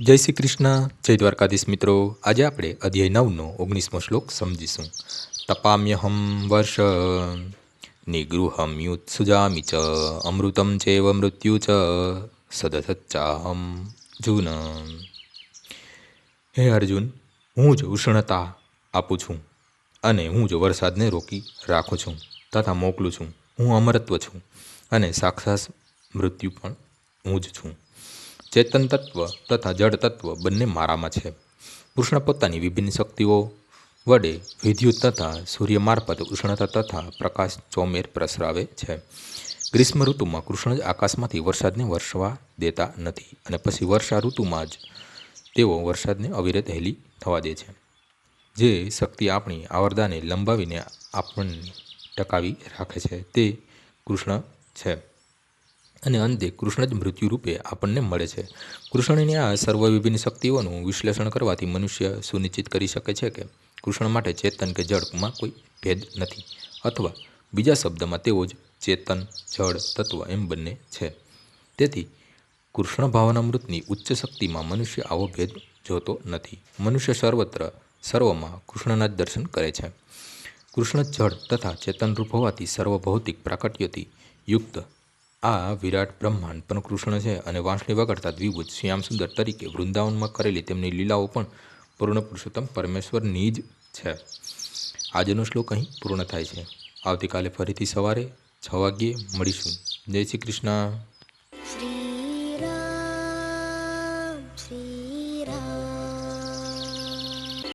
જય શ્રી કૃષ્ણ. જય દ્વારકાધીશ મિત્રો. આજે આપણે અધ્યાય નવનો, ઓગણીસમો શ્લોક સમજીશું. તપામ્યહમ વર્ષ નિગૃહમ યુત સુજામિ ચ, અમૃતમ ચેવ મૃત્યુ ચ, સદસચ્ચાહમ જૂન. હે અર્જુન, હું જ ઉષ્ણતા આપું છું અને હું જ વરસાદને રોકી રાખું છું તથા મોકલું છું. હું અમરત્વ છું અને સાક્ષાત મૃત્યુ પણ હું જ છું. ચેતન તત્વ તથા જળ તત્વ બંને મારામાં છે. કૃષ્ણ પોતાની વિભિન્ન શક્તિઓ વડે વિદ્યુત તથા સૂર્ય મારફત ઉષ્ણતા તથા પ્રકાશ ચોમેર પ્રસરાવે છે. ગ્રીષ્મ ઋતુમાં કૃષ્ણ જ આકાશમાંથી વરસાદને વરસવા દેતા નથી અને પછી વર્ષા ઋતુમાં જ તેઓ વરસાદને અવિરત હેલી થવા દે છે. જે શક્તિ આપણી આવરદાને લંબાવીને આપણને ટકાવી રાખે છે તે કૃષ્ણ છે. અને અંતે કૃષ્ણ જ મૃત્યુ રૂપે આપણને મળે છે. કૃષ્ણની આ સર્વ વિભિન્ન શક્તિઓનું વિશ્લેષણ કરવાથી મનુષ્ય સુનિશ્ચિત કરી શકે છે કે કૃષ્ણ માટે ચેતન કે જળમાં કોઈ ભેદ નથી અથવા બીજા શબ્દમાં તેઓ જ ચેતન જળ તત્વ એમ બંને છે. તેથી કૃષ્ણ ભાવનામૃતની ઉચ્ચ શક્તિમાં મનુષ્ય આવો ભેદ જોતો નથી. મનુષ્ય સર્વત્ર, સર્વમાં કૃષ્ણના જ દર્શન કરે છે. કૃષ્ણ જળ તથા ચેતનરૂપ હોવાથી સર્વ ભૌતિક પ્રાકટ્યથી યુક્ત આ વિરાટ બ્રહ્માંડ પણ કૃષ્ણ છે અને વાંસળી વગાડતા દ્વિભુજ શ્યામસુંદર તરીકે વૃંદાવનમાં કરેલી તેમની લીલાઓ પણ પૂર્ણ પુરુષોત્તમ પરમેશ્વરની જ છે. આજનો શ્લોક અહીં પૂર્ણ થાય છે. આવતીકાલે ફરીથી સવારે છ વાગ્યે મળીશું. જય શ્રી કૃષ્ણ. શ્રી